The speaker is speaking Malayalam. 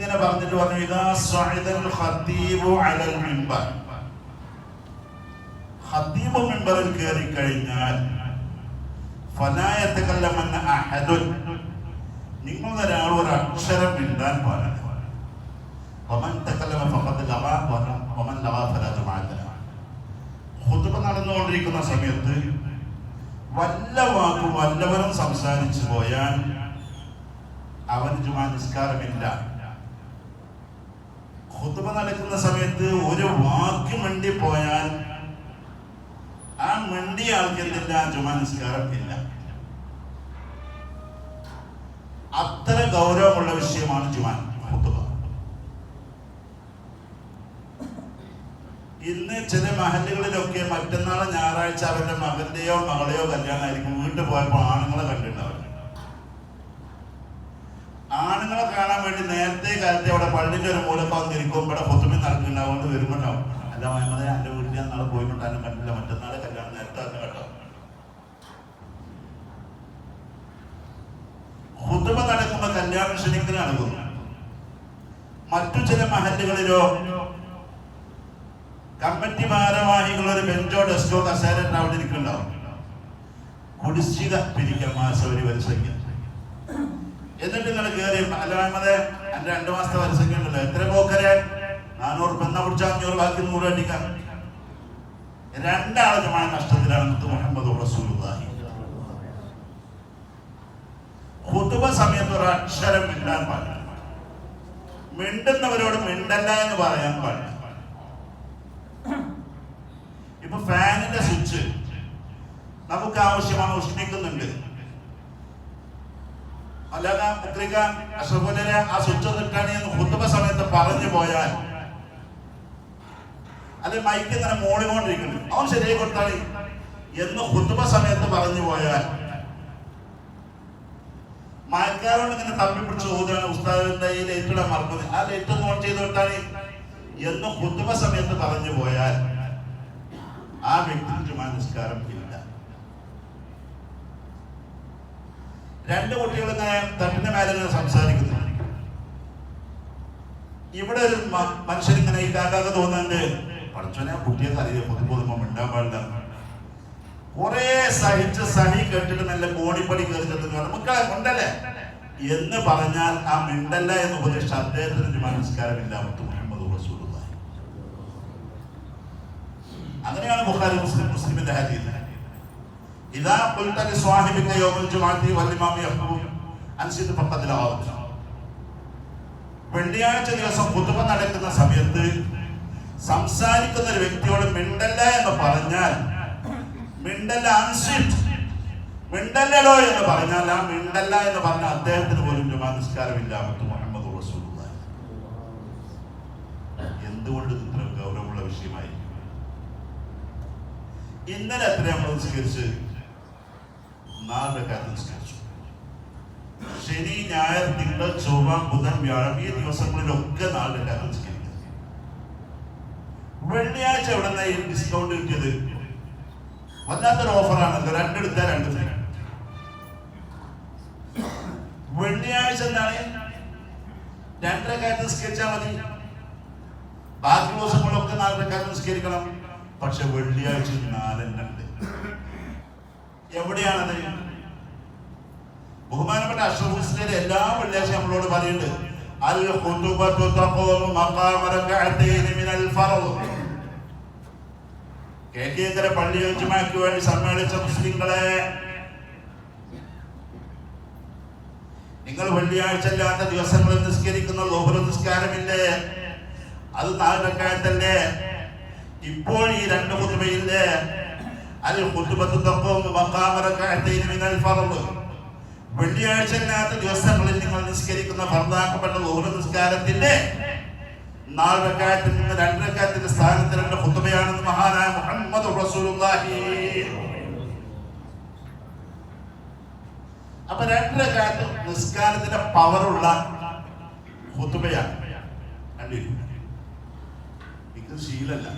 ഇങ്ങനെ പറഞ്ഞിട്ട് പറഞ്ഞു ഇതാ ഖതീബു അലൽ മിമ്പർ ഖതീബ് മിമ്പറിൽ കയറി കഴിഞ്ഞാൽ ഫലാ യതകല്ലമന്ന അഹദുൻ. നിങ്ങൾ ഒരാൾ ഒരു അക്ഷരം മിണ്ടാൻ പാടില്ല. നടന്നുകൊണ്ടിരിക്കുന്ന സമയത്ത് വല്ല വാക്കും വല്ലവരും സംസാരിച്ചു പോയാൽ അവന് ജുമാ നിസ്കാരമില്ല. ഖുതുബ നടക്കുന്ന സമയത്ത് ഒരു വാക്ക് മണ്ടി പോയാൽ ആ മണ്ടി ആൾക്ക് എന്തില്ല ജുമാ നിസ്കാരം ഇല്ല. അത്ര ഗൗരവമുള്ള വിഷയമാണ് ജുമാൻ ഖുതുബ. ഇന്ന് ചില മഹല്ലുകളിലൊക്കെ മറ്റന്നാൾ ഞായറാഴ്ച അവരുടെ മകന്റെയോ മകളെയോ കല്യാണമായിരിക്കും വീട്ടിൽ പോയപ്പോൾ ആണുങ്ങളെ കണ്ടിട്ടുണ്ടാവും ആണുങ്ങളെ കാണാൻ വേണ്ടി നേരത്തെ കാലത്തെ അവിടെ പള്ളിന്റെ ഒരു മൂലഭാഗം വന്നിരിക്കും ഇവിടെ പൊത്തുമി നടക്കുന്നുണ്ടാവുകൊണ്ട് വരുമ്പോണ്ടാവും. അല്ല മഹമ്മദ് എന്റെ വീട്ടിൽ നാളെ പോയിട്ടുണ്ടാലും കണ്ടില്ല. മറ്റന്നാളെ കല്യാണം നേരത്തെ തന്നെ കേട്ടോ. ഹുതുബ നടക്കുമ്പോ കല്യാണ ക്ഷണിക്കൽ നടക്കുന്നു മറ്റു ചില മഹല്ലുകളിലോ കമ്മിറ്റി ഭാരവാഹികൾ ഒരു ബെഞ്ചോ ഡെസ്കോ കസേര അവിടെ ഇരിക്കുന്നുണ്ടാവും കുടിശ്ശിക പിരിക്കാൻ മാസം ഒരു വരിസംഖ്യ എന്നിട്ട് നിങ്ങൾ കയറി അല്ല എന്റെ രണ്ടു മാസത്തെ പരസ്യം ഉണ്ടല്ലോ എത്ര പോക്കരെ നാനൂറ് പെണ്ണ പിടിച്ച അഞ്ഞൂറ് ബാക്കി നൂറ് അടിക്കാം. രണ്ടാളുമായ നഷ്ടത്തിലാണ് മുഹമ്മദ് റസൂലുള്ളാഹി. ഖുതുബ സമയത്ത് ഒരു അക്ഷരം മിണ്ടാൻ പാടില്ല. മിണ്ടുന്നവരോട് മിണ്ടല്ല എന്ന് പറയാൻ പാടില്ല. ഇപ്പൊ ഫാനിന്റെ സ്വിച്ച് നമുക്ക് ആവശ്യമാണ് ഉഷ്ണിക്കുന്നുണ്ട്. അല്ലാതെ മുക്രിക്ക അഷ്റഫുലിനെ ആ സ്വിച്ച് ഒന്ന് എന്ന് ഖുതുബ സമയത്ത് പറഞ്ഞു പോയാൽ അല്ലെ മൈക്ക് ഇങ്ങനെ മോളിക്കൊണ്ടിരിക്കുന്നു. അവൻ ശരിയായി കൊടുത്താളി. എന്ന് ഖുതുബ സമയത്ത് പറഞ്ഞു പോയാൽ മയക്കാരോട് ഇങ്ങനെ തപ്പി പിടിച്ച് ഓതുകയാണ് ഉസ്താദിന്റെ ഈ ലൈറ്റുടെ മറക്കുന്നത്? ആ ലൈറ്റ് ഒന്ന് ഓൺ ചെയ്ത് വിട്ടാണ് എന്ന് ഖുതുബ സമയത്ത് പറഞ്ഞു പോയാൽ ആ വ്യക്തിക്ക് നിസ്കാരം രണ്ട് കുട്ടികളും ഇങ്ങനെ തട്ടിന്റെ മേലെ സംസാരിക്കുന്നു? ഇവിടെ ഒരു മ- മനുഷ്യൻ ഇങ്ങനെ ഇല്ലാതാകെ തോന്നുന്നുണ്ട് പഠിച്ചോനെ കുട്ടിയെ അറിയാം പൊതു ഉണ്ടാൻ പാടില്ല. കുറെ സഹിച്ച് സഹി കേട്ടിട്ട് നല്ല കോടിപ്പടി കയറി ചെന്ന് മക്കളെ ഉണ്ടല്ലേ എന്ന് പറഞ്ഞാൽ ആ മിണ്ടല്ല എന്ന് ഉപദേശിച്ച അദ്ദേഹത്തിന് മനസ്കാരമില്ല. മുഹമ്മദ് റസൂലുള്ളാഹി. അങ്ങനെയാണ് ബുഖാരി മുസ്ലിം മുസ്ലിമിന്റെ ഹദീസ്. ഇതാ قلت لصاحبك يوم الجمعة والإمام يخطب أنشد فقد لغوت വെള്ളിയാഴ്ച ദിവസം കുത്തുബ നടക്കുന്ന സമയത്ത് സംസാരിക്കുന്ന ഒരു വ്യക്തിയോട് മിണ്ടല്ല എന്ന് പറഞ്ഞാൽ മിണ്ടല്ല അൻസിറ്റ് മിണ്ടല്ലടോ എന്ന് പറഞ്ഞാൽ ആ മിണ്ടല്ല എന്ന് പറഞ്ഞ അദ്ദേഹത്തിന് പോലും ജുമാ നിസ്കാരമില്ല മുത്തു മുഹമ്മദ് റസൂലുള്ളാഹി എന്തുകൊണ്ട് ഇത് ഇത്ര ഗൗരവമുള്ള വിഷയമായി ഇന്നലെ എത്ര നമ്മൾ നിസ്കരിച്ച് നാല് കാലം നിസ്കരിച്ചു ശനി ഞായർ തിങ്കൾ ചൊവ്വ ബുധൻ വ്യാഴം ഈ ദിവസങ്ങളിലൊക്കെ നാല് കാലം നിസ്കരിക്കും വെള്ളിയാഴ്ച എവിടെ നിന്നാ ഈ ഡിസ്കൗണ്ട് കിട്ടിയത്? വല്ലാത്തൊരു ഓഫറാണല്ലോ രണ്ടെടുത്താൽ രണ്ട് ഫ്രീ വെള്ളിയാഴ്ച എന്താണ്? രണ്ടര കാലത്ത് നിസ്കരിച്ചാൽ മതി. ബാക്കി ദിവസങ്ങളൊക്കെ നാലര കാലത്ത് നിസ്കരിക്കണം പക്ഷെ വെള്ളിയാഴ്ച നാലെണ്ണുണ്ട്. എവിടെയാണത്? ബഹുമാനപ്പെട്ട അഷ്റഫ് എല്ലാ വെള്ളിയാഴ്ച നമ്മളോട് പറയുന്നുണ്ട് അൽ മഖാമ മിനൽ പള്ളി വെച്ചുമാക്ക് വേണ്ടി സമ്മേളിച്ച മുസ്ലിങ്ങളെ നിങ്ങൾ വെള്ളിയാഴ്ച അല്ലാത്ത ദിവസങ്ങളിൽ നിസ്കരിക്കുന്ന ലോഹര നിസ്കാരമില്ലേ? അത് നാലക്കാലത്തല്ലേ ഇപ്പോൾ ഈ രണ്ട് കുത്തുബയില്ലേ വെള്ളിയാഴ്ച അല്ലാത്ത ദിവസങ്ങളിൽ നിങ്ങൾ നിസ്കരിക്കുന്ന ഫർദാക്കപ്പെട്ട ലോഹര നിസ്കാരത്തിന്റെ നാല് റക്കായത്തിൽ നിന്ന് രണ്ട് റക്കായത്തിന്റെ സ്ഥാനത്ത് രണ്ട് ഖുതുബയാണെന്ന് മഹാനായ മുഹമ്മദ് റസൂലുള്ളാഹി. അപ്പൊ രണ്ട് നിസ്കാരത്തിന്റെ പവറുള്ള ഖുതുബയാണ് കണ്ടിരിക്കും ഇത് ശീലല്ല.